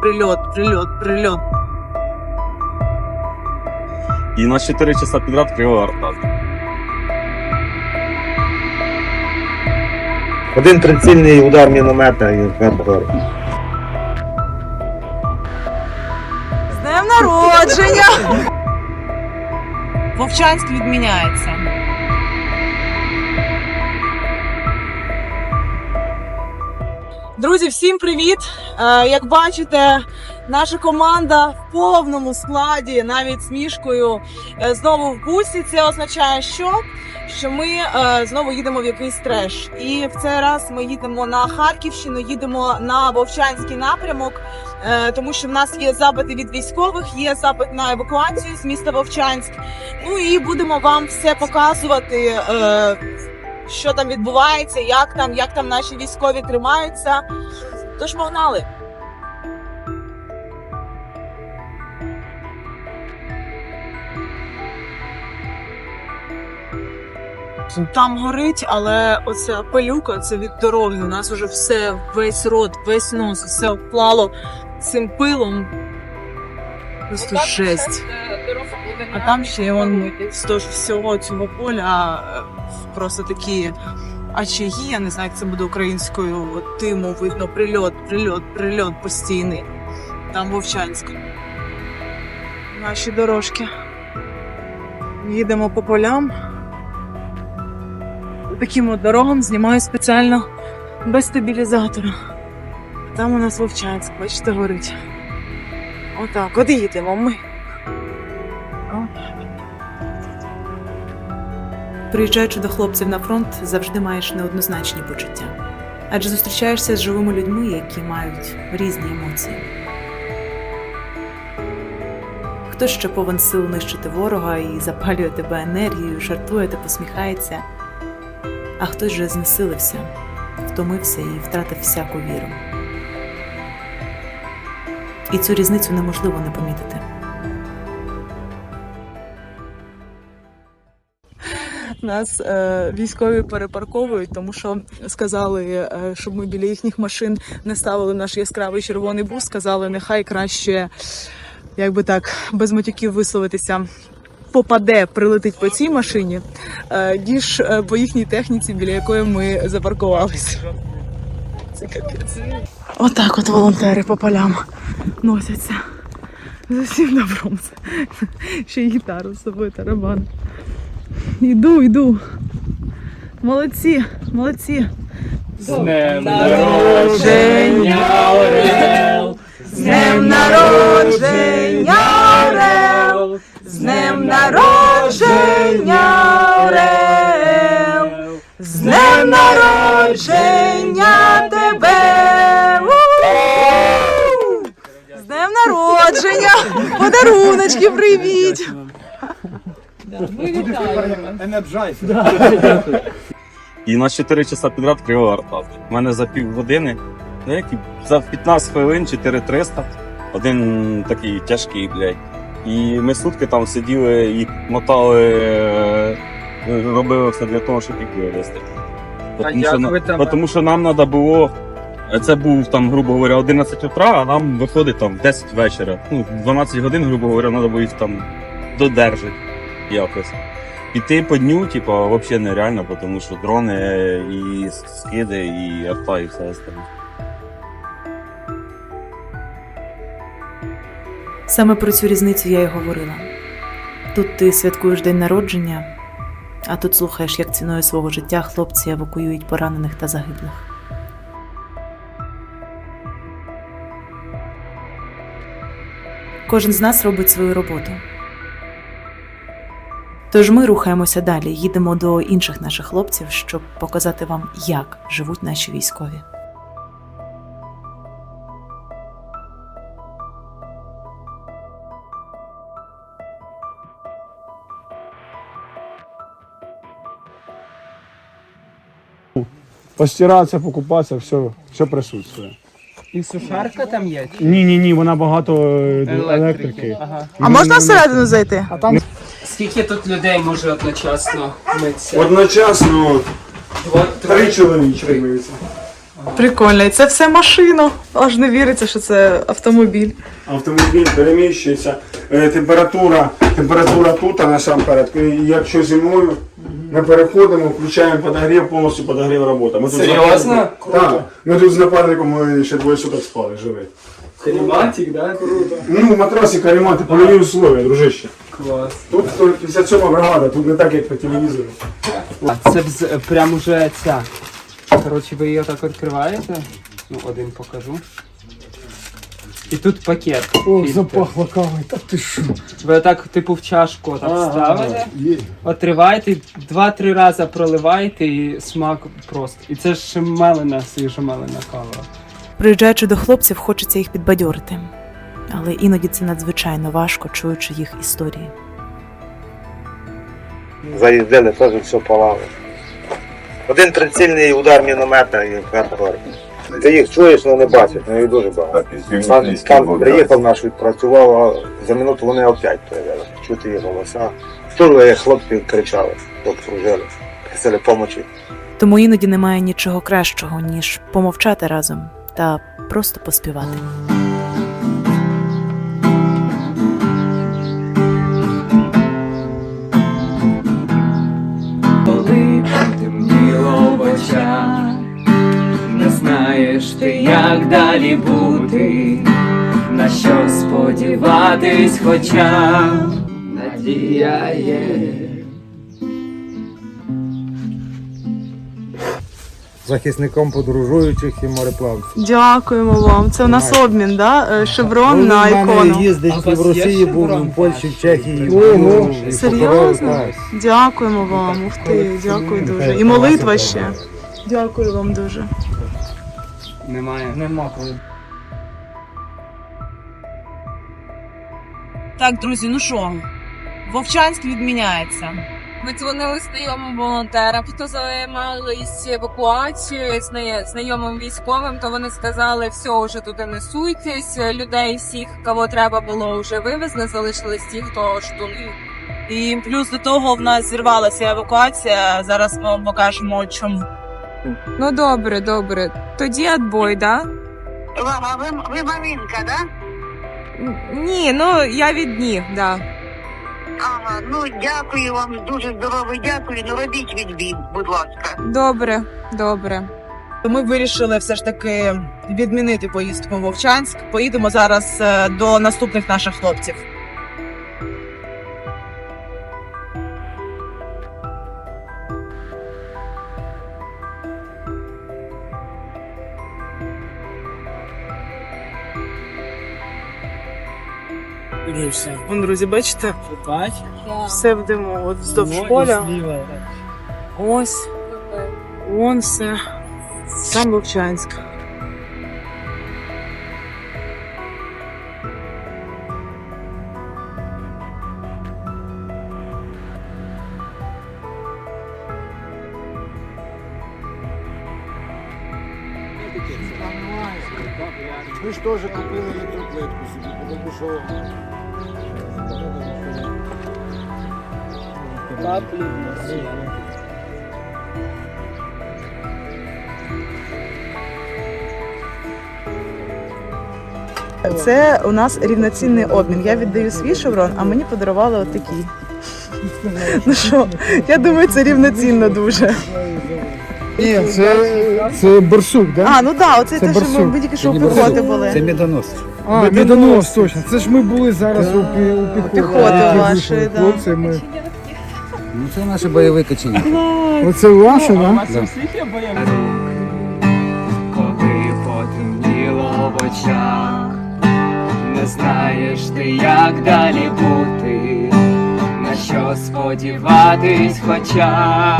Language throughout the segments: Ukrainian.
прильот, прильот, прильот. І на 4 часа підряд крила арта. Один прицільний удар міномета і вверх. З днем народження! Вовчанськ відміняється. Друзі, всім привіт! Е, Як бачите, наша команда в повному складі, навіть з мішкою, е, знову в бусі. Це означає, що? Що ми е, знову їдемо в якийсь треш. І в цей раз ми їдемо на Харківщину, їдемо на Вовчанський напрямок, тому що в нас є запити від військових, є запит на евакуацію з міста Вовчанськ. Ну і будемо вам все показувати. Е, що там відбувається, як там, як там наші військові тримаються. Тож погнали. Там горить, але оця пилюка це від дороги. У нас вже все, весь рот, весь нос, все обклало цим пилом. Просто жесть. А там ще вон вздовж всього цього поля е, просто такі очаги, я не знаю, як це буде українською. Тиму видно прильот, прильот, прильот постійний. Там Вовчанськ. Наші дорожки. Їдемо по полям. Таким от дорогам знімаю спеціально без стабілізатора. Там у нас Вовчанськ, бачите, горить. Отак, от їдемо ми. Приїжджаючи до хлопців на фронт, завжди маєш неоднозначні почуття. Адже зустрічаєшся з живими людьми, які мають різні емоції. Хтось ще повен сил нищити ворога і запалює тебе енергією, жартує та посміхається, а хтось же знесилився, втомився і втратив всяку віру. І цю різницю неможливо не помітити. Нас е, військові перепарковують, тому що сказали, е, щоб ми біля їхніх машин не ставили наш яскравий червоний бус. Сказали, нехай краще, як би так, без матюків висловитися. Попаде, прилетить по цій машині, е, ніж по їхній техніці, біля якої ми запаркувалися. Це капець. Отак от волонтери по полям носяться. За всім добром. Ще й гітару з собою тарабан. Іду, йду. Молодці, молодці. З днем народження, Орел! З днем народження, Орел! З днем народження, Орел! З днем народження тебе! З днем народження! Подаруночки привіть! І на 4 часа підряд крила арта. У мене за пів години, ну як за 15 хвилин 4300. Один такий тяжкий, блядь. І ми сутки там сиділи і мотали, е, робили все для того, щоб їх вивезти. Тому, що, на- тому що нам треба було. Це був там, грубо говоря, 11 утра, а нам виходить там 10 вечора. Ну, 12 годин, грубо говоря, треба було їх там додержати якось. Піти по дню, типа, взагалі нереально, тому що дрони і скиди, і арта, і все остальне. Саме про цю різницю я й говорила. Тут ти святкуєш день народження, а тут слухаєш, як ціною свого життя хлопці евакуюють поранених та загиблих. Кожен з нас робить свою роботу. Тож ми рухаємося далі, їдемо до інших наших хлопців, щоб показати вам, як живуть наші військові. Постиратися, покупатися, все, все присутствує. І сушарка там є? Ні, ні, ні, вона багато е, Електрики. електрики. Ага. А можна всередину зайти? А там Скільки тут людей може одночасно митися? одночасно Дво- три чоловічки миються. Прикольно. І це все машина. Аж не віриться, що це автомобіль. Автомобіль переміщується, е, температура, температура тут, а насамперед. І Якщо зимою ми переходимо, включаємо подогрів, повністю подогрів робота. Ми тут з Серйозно? Так. Ми тут з напарником ми ще двоє суток спали, живі. Кліматик, да? Круто. Ну, матраси, каремати, польові условия, дружище. Клас. Тут 57 бригада, тут не так, як по телевізору. А це вз- прям уже ця. Коротше, ви її отак відкриваєте. Ну, один покажу. І тут пакет. О, фільтр. запахло кавою, так ти що? Ви отак, типу, в чашку так ставите, отриваєте, два-три рази проливаєте і смак просто. І це ж мелена, свіжа мелена кава. Приїжджаючи до хлопців, хочеться їх підбадьорити. Але іноді це надзвичайно важко, чуючи їх історії. Заїздили, теж все палало. Один прицільний удар міномета і вверх. Ти їх чуєш, але не бачиш, ну їх дуже багато. Там, там приїхав наш, відпрацював, а за минуту вони опять появилися. Чути їх голоса. Чули, як хлопці кричали, обслужили, просили помочі. Тому іноді немає нічого кращого, ніж помовчати разом та просто поспівати. Очах, не знаєш ти, як далі бути, на що сподіватись, хоча надія є. Захисником подорожуючих і мореплавців. Дякуємо вам. Це у нас обмін, да? Е, Шеврон на Він в мене ікону. їздить і в Росії, був, і в Польщі, в Чехії. Ого. Серйозно? Дякуємо вам. Ух ти, дякую дуже. І молитва ще. Дякую вам дуже. Немає. Нема коли. Так, друзі, ну що, Вовчанськ відміняється. Ми дзвонили знайомим волонтерам, хто займалися евакуацією, знайомим військовим, то вони сказали, все, вже туди несуйтесь. Людей всіх, кого треба було, вже вивезли, залишились ті, хто ждуни. І плюс до того в нас зірвалася евакуація. Зараз ми вам покажемо чому. Ну добре, добре. Тоді відбой, да? Мама, ви, ви Маринка, да? Ні, ну я від ні, да. Ага, ну дякую вам, дуже здорово дякую. Ну робіть відбій, будь ласка. Добре, добре. Ми вирішили все ж таки відмінити поїздку в Вовчанськ. Поїдемо зараз е, до наступних наших хлопців. Вон, друзі, бачите, Бач? все в диму. От вздовж поля. Ось. Вон все. Сам Вовчанськ. Ми ж теж купили електроплитку собі, тому що... Це у нас рівноцінний обмін. Я віддаю свій шеврон, а мені подарували отакий. Ну що, я думаю, це рівноцінно дуже. Ні, це, це борсук, да? А, ну так, да, оце Це те, що ми, тільки що у піхоти були. Це медонос. А, Медонос. точно. Це ж ми були зараз у, пі- у. Піхоти вашої. Хлопці, ми... Ну, це наше бойове качення. Оце ваше, да? Коли потемніло в очах, не знаєш ти, як далі бути, на що сподіватись, хоча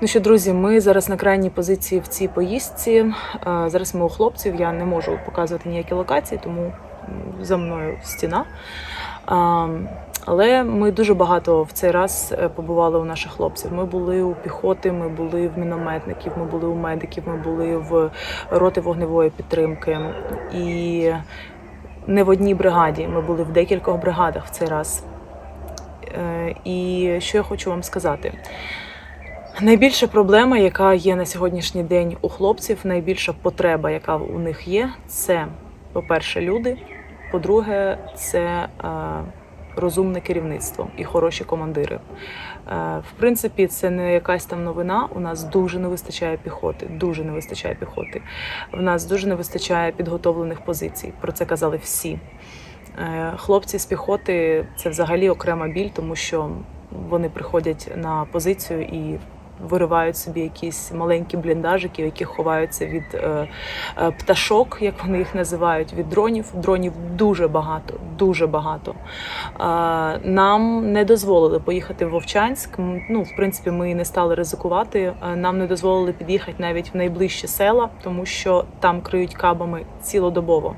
Ну що, друзі, ми зараз на крайній позиції в цій поїздці. Е, Зараз ми у хлопців. Я не можу показувати ніякі локації, тому за мною стіна. Але ми дуже багато в цей раз е, побували у наших хлопців. Ми були у піхоти, ми були в мінометників, ми були у медиків, ми були в роти вогневої підтримки. І не в одній бригаді. Ми були в декількох бригадах в цей раз. Е, І що я хочу вам сказати? Найбільша проблема, яка є на сьогоднішній день у хлопців, найбільша потреба, яка у них є, це, по-перше, люди. По-друге, це е, розумне керівництво і хороші командири. Е, в принципі, це не якась там новина. У нас дуже не вистачає піхоти. Дуже не вистачає піхоти. В нас дуже не вистачає підготовлених позицій. Про це казали всі. Е, Хлопці з піхоти це взагалі окрема біль, тому що вони приходять на позицію і виривають собі якісь маленькі бліндажики, яких ховаються від е, е, пташок, як вони їх називають, від дронів. Дронів дуже багато, дуже багато. Е, нам не дозволили поїхати в Вовчанськ. Ну, в принципі, ми не стали ризикувати. Е, Нам не дозволили під'їхати навіть в найближчі села, тому що там криють кабами цілодобово.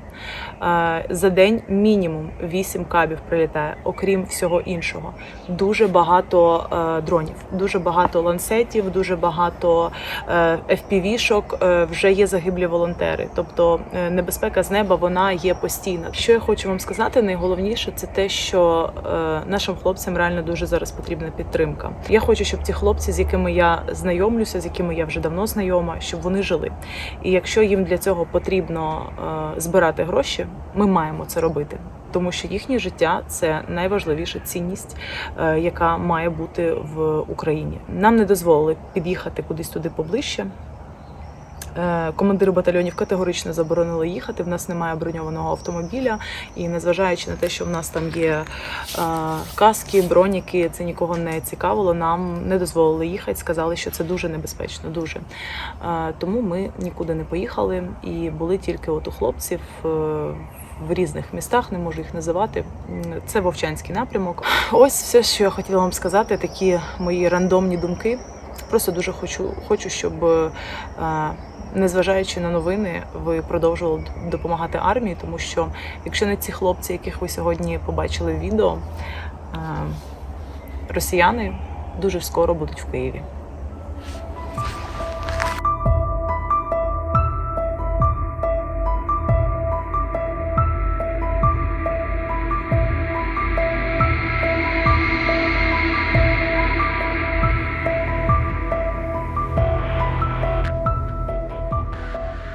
Е, За день мінімум 8 кабів прилітає, окрім всього іншого. Дуже багато е, дронів, дуже багато ланцетів, дуже багато е, FPV-шок, е, вже є загиблі волонтери. Тобто е, небезпека з неба вона є постійна. Що я хочу вам сказати, найголовніше це те, що нашим хлопцям реально дуже зараз потрібна підтримка. Я хочу, щоб ті хлопці, з якими я знайомлюся, з якими я вже давно знайома, щоб вони жили. І якщо їм для цього потрібно збирати гроші, ми маємо це робити. Тому що їхнє життя це найважливіша цінність, яка має бути в Україні. Нам не дозволили під'їхати кудись туди поближче. Е, Командири батальйонів категорично заборонили їхати. В нас немає броньованого автомобіля, і незважаючи на те, що в нас там є е, каски, броніки, це нікого не цікавило. Нам не дозволили їхати. Сказали, що це дуже небезпечно. Дуже Е, тому ми нікуди не поїхали і були тільки от у хлопців. В різних містах не можу їх називати. Це Вовчанський напрямок. Ось все, що я хотіла вам сказати. Такі мої рандомні думки. Просто дуже хочу, хочу, щоб е, незважаючи на новини, ви продовжували допомагати армії, тому що якщо не ці хлопці, яких ви сьогодні побачили в відео, е, росіяни дуже скоро будуть в Києві.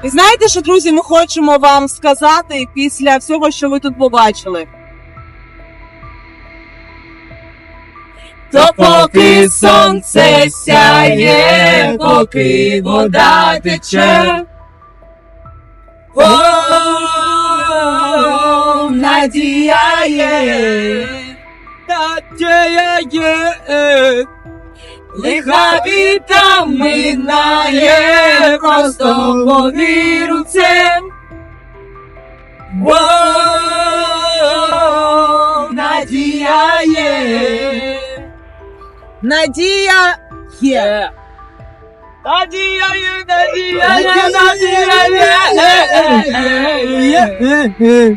І знаєте, що, друзі, ми хочемо вам сказати після всього, що ви тут побачили. То поки сонце сяє, поки вода тече. О, надія є, надія є. Лиха віта минає, просто повіру це. Надія є. Надія є. Надія є, надія є, надія є.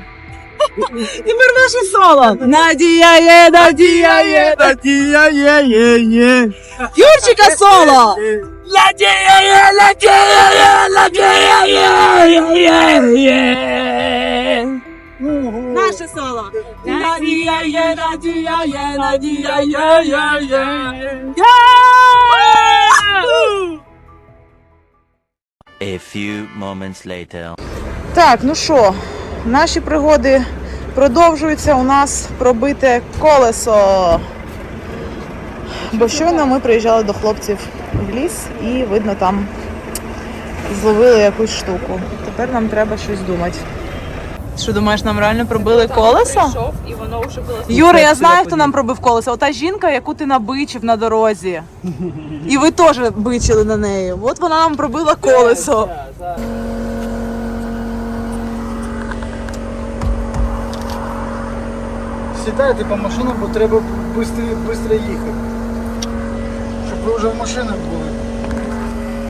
Тепер наше соло. Надія є, надія є, надія є, є, є. Юрчика соло. Надія є, надія є, надія є, є, є. Наше соло. Надія є, надія є, надія є, є, є. A few moments later. Так, ну що, наші пригоди продовжуються. У нас пробите колесо. Бо щойно ми приїжджали до хлопців в ліс і, видно, там зловили якусь штуку. Тепер нам треба щось думати. Що думаєш, нам реально пробили колесо? і воно вже було Юра, я знаю, хто нам пробив колесо. Ота жінка, яку ти набичив на дорозі. І ви теж бичили на неї. От вона нам пробила колесо. Сідайте по машинам, бо треба швидко їхати. Щоб ви вже в машинах були.